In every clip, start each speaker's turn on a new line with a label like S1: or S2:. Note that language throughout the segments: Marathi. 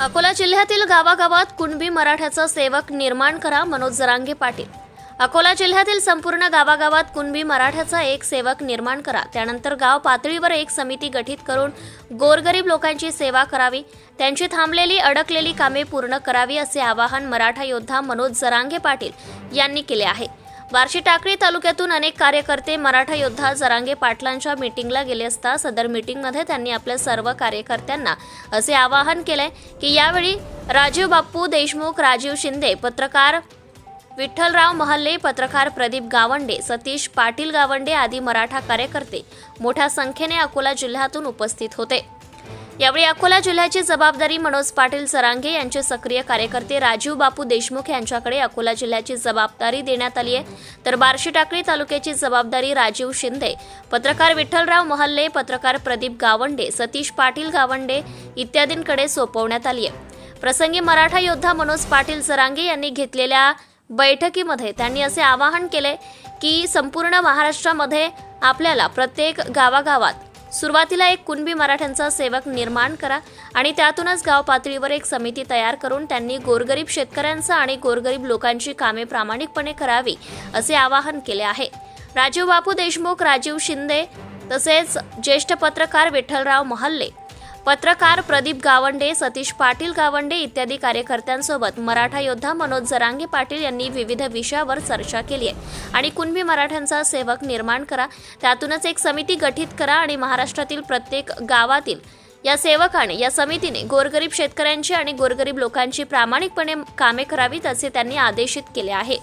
S1: अकोला जिल्ह्यातील गावागावात कुणबी मराठ्याचा सेवक निर्माण करा मनोज जरांगे पाटील. अकोला जिल्ह्यातील संपूर्ण गावागावात कुणबी मराठ्याचा एक सेवक निर्माण करा. त्यानंतर गाव पातळीवर एक समिती गठीत करून गोरगरीब लोकांची सेवा करावी. त्यांची थांबलेली अडकलेली कामे पूर्ण करावी असे आवाहन मराठा योद्धा मनोज जरांगे पाटील यांनी केले आहे. बार्शी टाकळी तालुक्यातून अनेक कार्यकर्ते मराठा योद्धा जरांगे पाटलांच्या मीटिंगला गेले असता सदर मीटिंगमध्ये त्यांनी आपल्या सर्व कार्यकर्त्यांना असे आवाहन केले की यावेळी राजीव बाप्पू देशमुख राजीव शिंदे पत्रकार विठ्ठलराव महल्ले पत्रकार प्रदीप गावंडे सतीश पाटील गावंडे आदी मराठा कार्यकर्ते मोठ्या संख्येने अकोला जिल्ह्यातून उपस्थित होते. यावेळी अकोला जिल्ह्याची जबाबदारी मनोज पाटील सरांगे यांचे सक्रिय कार्यकर्ते राजीव बापू देशमुख यांच्याकडे अकोला जिल्ह्याची जबाबदारी देण्यात आली आहे. तर बार्शी टाकळी तालुक्याची जबाबदारी राजीव शिंदे पत्रकार विठ्ठलराव महल्ले पत्रकार प्रदीप गावंडे सतीश पाटील गावंडे इत्यादींकडे सोपवण्यात आली आहे. प्रसंगी मराठा योद्धा मनोज पाटील सरांगे यांनी घेतलेल्या बैठकीमध्ये त्यांनी असे आवाहन केले की संपूर्ण महाराष्ट्रामध्ये आपल्याला प्रत्येक गावागावात सुरुवातीला एक कुणबी मराठ्यांचा सेवक निर्माण करा आणि त्यातूनच गाव पातळीवर एक समिती तयार करून त्यांनी गोरगरीब शेतकऱ्यांचं आणि गोरगरीब लोकांची कामे प्रामाणिकपणे करावी असे आवाहन केले आहे. राजीव बापू देशमुख राजीव शिंदे तसेच ज्येष्ठ पत्रकार विठ्ठलराव महल्ले पत्रकार प्रदीप गावंडे सतीश पाटील गावंडे इत्यादी कार्यकर्त्यांसोबत मराठा योद्धा मनोज जरांगे पाटील यांनी विविध विषयावर चर्चा केली आहे. आणि कुणबी मराठ्यांचा सेवक निर्माण करा त्यातूनच एक समिती गठीत करा आणि महाराष्ट्रातील प्रत्येक गावातील या सेवकाने या समितीने गोरगरीब शेतकऱ्यांची आणि गोरगरीब लोकांची प्रामाणिकपणे कामे करावीत असे त्यांनी आदेशित केले आहे.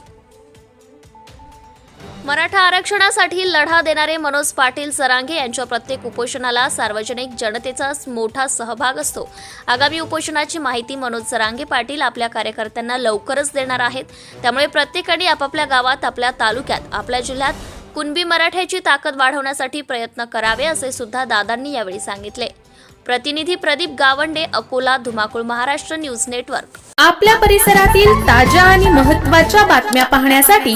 S1: मराठा आरक्षणासाठी लढा देणारे मनोज पाटील सरांगे यांच्या प्रत्येक उपोषणाला सार्वजनिक जनतेचा मोठा सहभाग असतो. आगामी उपोषणाची माहिती मनोज सरांगे पाटील आपल्या कार्यकर्त्यांना लवकरच देणार आहेत. त्यामुळे प्रत्येकाने आपापल्या गावात आपल्या तालुक्यात आपल्या जिल्ह्यात कुणबी मराठ्याची ताकद वाढवण्यासाठी प्रयत्न करावे असे सुद्धा दादांनी यावेळी सांगितले. प्रतिनिधी प्रदीप गावंडे अकोला धुमाकूळ महाराष्ट्र न्यूज नेटवर्क.
S2: आपल्या परिसरातील ताज्या आणि महत्त्वाच्या बातम्या पाहण्यासाठी